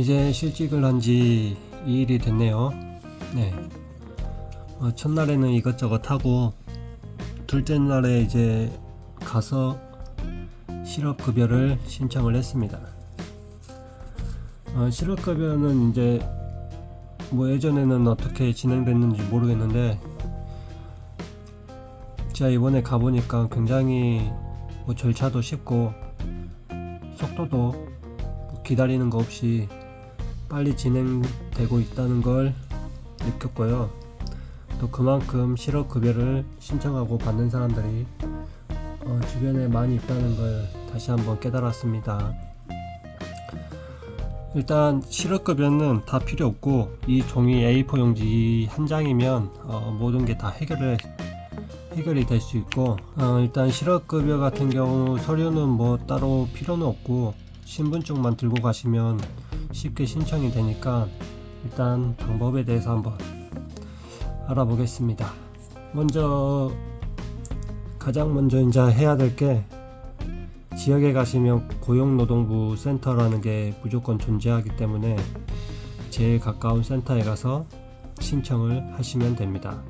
이제 실직을 한 지 2일이 됐네요. 네. 어, 첫날에는 이것저것 하고 둘째 날에 이제 가서 실업급여를 신청을 했습니다. 어, 실업급여는 이제 뭐 예전에는 어떻게 진행됐는지 모르겠는데 제가 이번에 가보니까 굉장히 뭐 절차도 쉽고 속도도 뭐 기다리는 거 없이 빨리 진행되고 있다는 걸 느꼈고요. 또 그만큼 실업급여를 신청하고 받는 사람들이 어, 주변에 많이 있다는 걸 다시 한번 깨달았습니다. 일단 실업급여는 다 필요 없고 이 종이 A4 용지 한 장이면 어, 모든 게 다 해결을 해결이 될 수 있고 어, 일단 실업급여 같은 경우 서류는 뭐 따로 필요는 없고 신분증만 들고 가시면 쉽게 신청이 되니까 일단 방법에 대해서 한번 알아보겠습니다. 먼저 가장 먼저 이제 해야 될 게 지역에 가시면 고용노동부 센터라는 게 무조건 존재하기 때문에 제일 가까운 센터에 가서 신청을 하시면 됩니다.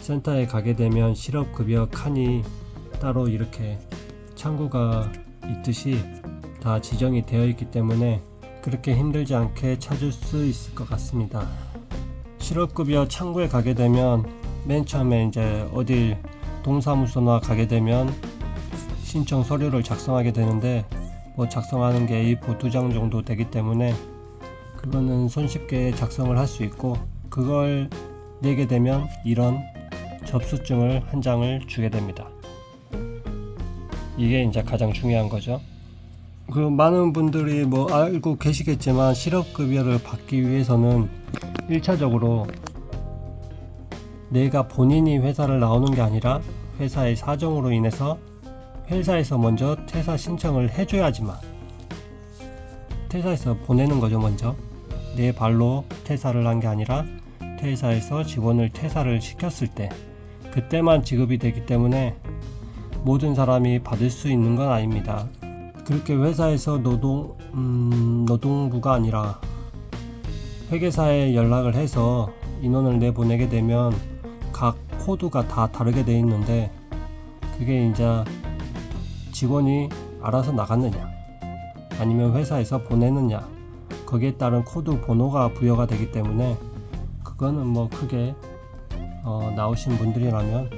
센터에 가게 되면 실업급여 칸이 따로 이렇게 창구가 있듯이 다 지정이 되어 있기 때문에 그렇게 힘들지 않게 찾을 수 있을 것 같습니다. 실업급여 창구에 가게 되면 맨 처음에 이제 어딜 동사무소나 가게 되면 신청 서류를 작성하게 되는데 뭐 작성하는 게 A4 두장 정도 되기 때문에 그거는 손쉽게 작성을 할 수 있고 그걸 내게 되면 이런 접수증을 한 장을 주게 됩니다. 이게 이제 가장 중요한 거죠. 그 많은 분들이 뭐 알고 계시겠지만 실업급여를 받기 위해서는 1차적으로 내가 본인이 회사를 나오는 게 아니라 회사의 사정으로 인해서 회사에서 먼저 퇴사 신청을 해줘야지만 퇴사해서 보내는 거죠 먼저 내 발로 퇴사를 한 게 아니라 퇴사해서 직원을 퇴사를 시켰을 때 그때만 지급이 되기 때문에 모든 사람이 받을 수 있는 건 아닙니다. 그렇게 회사에서 노동 음, 노동부가 아니라 회계사에 연락을 해서 인원을 내보내게 되면 각 코드가 다 다르게 돼 있는데 그게 이제 직원이 알아서 나갔느냐 아니면 회사에서 보내느냐 거기에 따른 코드 번호가 부여가 되기 때문에 그거는 뭐 크게 어, 나오신 분들이라면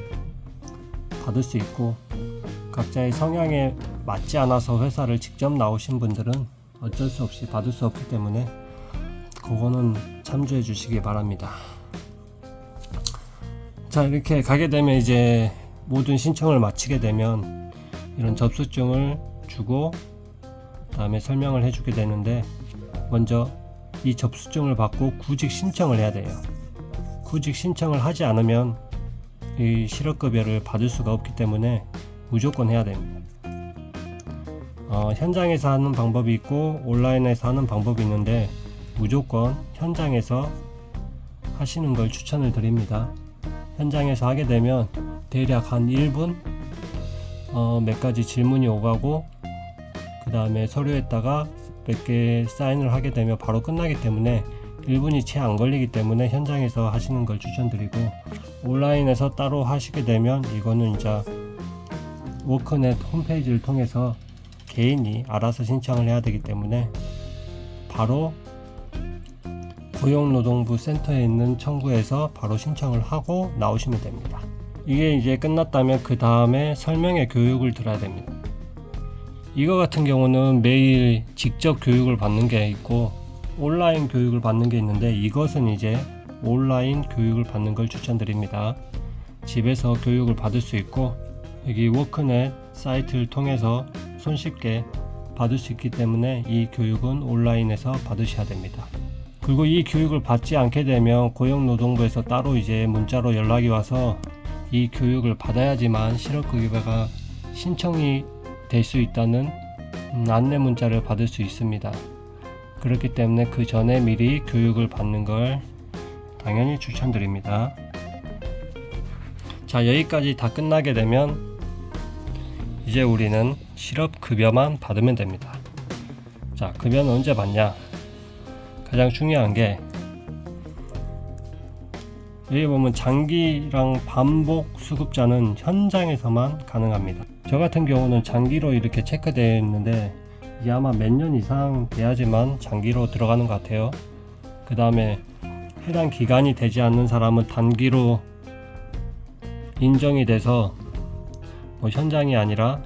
받을 수 있고 각자의 성향에 맞지 않아서 회사를 직접 나오신 분들은 어쩔 수 없이 받을 수 없기 때문에 그거는 참조해 주시기 바랍니다. 자 이렇게 가게 되면 이제 모든 신청을 마치게 되면 이런 접수증을 주고 다음에 설명을 해주게 되는데 먼저 이 접수증을 받고 구직 신청을 해야 돼요. 구직 신청을 하지 않으면 이 실업급여를 받을 수가 없기 때문에 무조건 해야 됩니다. 어, 현장에서 하는 방법이 있고 온라인에서 하는 방법이 있는데 무조건 현장에서 하시는 걸 추천을 드립니다. 현장에서 하게 되면 대략 한 1분 어, 몇 가지 질문이 오가고 그 다음에 서류에다가 몇 개 사인을 하게 되면 바로 끝나기 때문에 1분이 채 안 걸리기 때문에 현장에서 하시는 걸 추천드리고 온라인에서 따로 하시게 되면 이거는 이제 워크넷 홈페이지를 통해서 개인이 알아서 신청을 해야 되기 때문에 바로 고용노동부 센터에 있는 청구에서 바로 신청을 하고 나오시면 됩니다. 이게 이제 끝났다면 그 다음에 설명회 교육을 들어야 됩니다. 이거 같은 경우는 매일 직접 교육을 받는 게 있고 온라인 교육을 받는 게 있는데 이것은 이제 온라인 교육을 받는 걸 추천드립니다. 집에서 교육을 받을 수 있고 여기 워크넷 사이트를 통해서 손쉽게 받을 수 있기 때문에 이 교육은 온라인에서 받으셔야 됩니다. 그리고 이 교육을 받지 않게 되면 고용노동부에서 따로 이제 문자로 연락이 와서 이 교육을 받아야지만 실업급여가 신청이 될 수 있다는 음, 안내 문자를 받을 수 있습니다. 그렇기 때문에 그 전에 미리 교육을 받는 걸 당연히 추천드립니다. 자, 여기까지 다 끝나게 되면 이제 우리는 실업급여만 받으면 됩니다. 자, 급여는 언제 받냐? 가장 중요한 게 여기 보면 장기랑 반복 수급자는 현장에서만 가능합니다. 저 같은 경우는 장기로 이렇게 체크되어 있는데 이게 아마 몇 년 이상 돼야지만 장기로 들어가는 것 같아요. 그 다음에 해당 기간이 되지 않는 사람은 단기로 인정이 돼서 뭐 현장이 아니라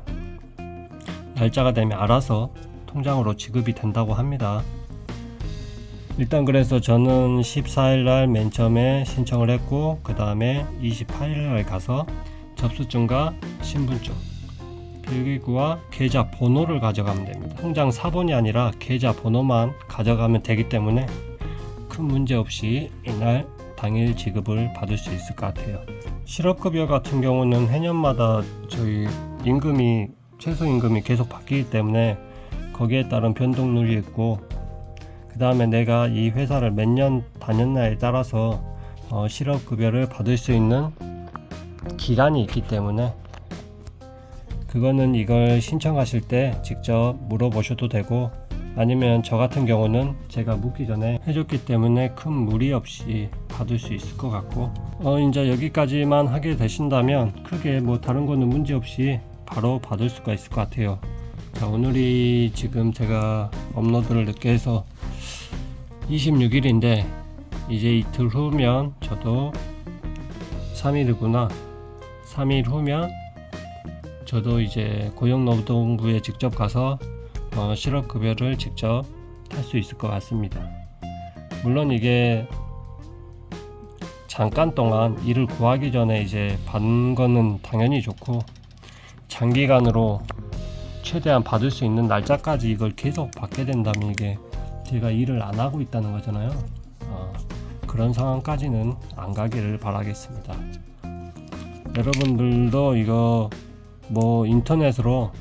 날짜가 되면 알아서 통장으로 지급이 된다고 합니다. 일단 그래서 저는 14일 날 맨 처음에 신청을 했고 그 다음에 28일 날 가서 접수증과 신분증 필기구와 계좌 번호를 가져가면 됩니다. 통장 사본이 아니라 계좌 번호만 가져가면 되기 때문에 큰 문제 없이 이날 당일 지급을 받을 수 있을 것 같아요. 실업급여 같은 경우는 해년마다 저희 임금이 최소 임금이 계속 바뀌기 때문에 거기에 따른 변동률이 있고 그 다음에 내가 이 회사를 몇 년 다녔나에 따라서 어, 실업급여를 받을 수 있는 기간이 있기 때문에 그거는 이걸 신청하실 때 직접 물어보셔도 되고 아니면 저 같은 경우는 제가 묻기 전에 해줬기 때문에 큰 무리 없이 받을 수 있을 것 같고 어 이제 여기까지만 하게 되신다면 크게 뭐 다른 거는 문제 없이 바로 받을 수가 있을 것 같아요. 자 오늘이 지금 제가 업로드를 늦게 해서 26일인데 이제 이틀 후면 저도 3일이구나. 3일 후면 저도 이제 고용노동부에 직접 가서 어, 실업급여를 직접 탈 수 있을 것 같습니다. 물론 이게 잠깐 동안 일을 구하기 전에 이제 받는 거는 당연히 좋고 장기간으로 최대한 받을 수 있는 날짜까지 이걸 계속 받게 된다면 이게 제가 일을 안 하고 있다는 거잖아요. 어, 그런 상황까지는 안 가기를 바라겠습니다. 여러분들도 이거 뭐 인터넷으로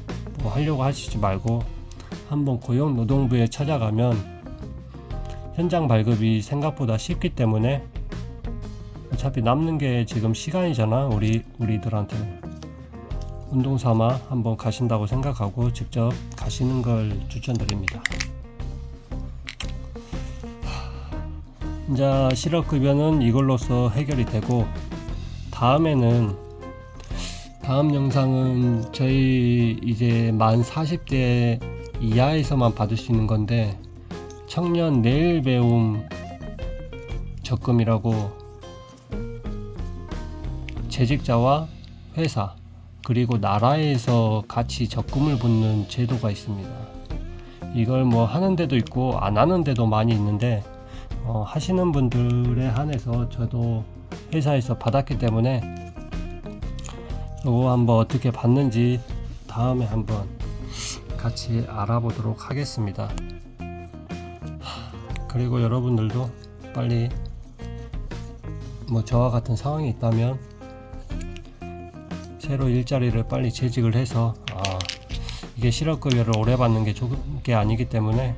뭐 하려고 하시지 말고 한번 고용노동부에 찾아가면 현장 발급이 생각보다 쉽기 때문에 어차피 남는 게 지금 시간이잖아 우리 우리들한테는 운동 삼아 한번 가신다고 생각하고 직접 가시는 걸 추천드립니다. 이제 실업급여는 이걸로써 해결이 되고 다음에는 다음 영상은 저희 이제 만 40대 이하에서만 받을 수 있는 건데 청년 내일 배움 적금이라고 재직자와 회사 그리고 나라에서 같이 적금을 붓는 제도가 있습니다. 이걸 뭐 하는 데도 있고 안 하는 데도 많이 있는데 어, 하시는 분들에 한해서 저도 회사에서 받았기 때문에 이거 한번 어떻게 받는지 다음에 한번 같이 알아보도록 하겠습니다. 하, 그리고 여러분들도 빨리 뭐 저와 같은 상황이 있다면 새로 일자리를 빨리 재직을 해서 아, 이게 실업급여를 오래 받는 게 좋은 게 아니기 때문에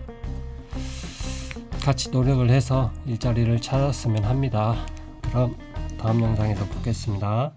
같이 노력을 해서 일자리를 찾았으면 합니다. 그럼 다음 영상에서 뵙겠습니다.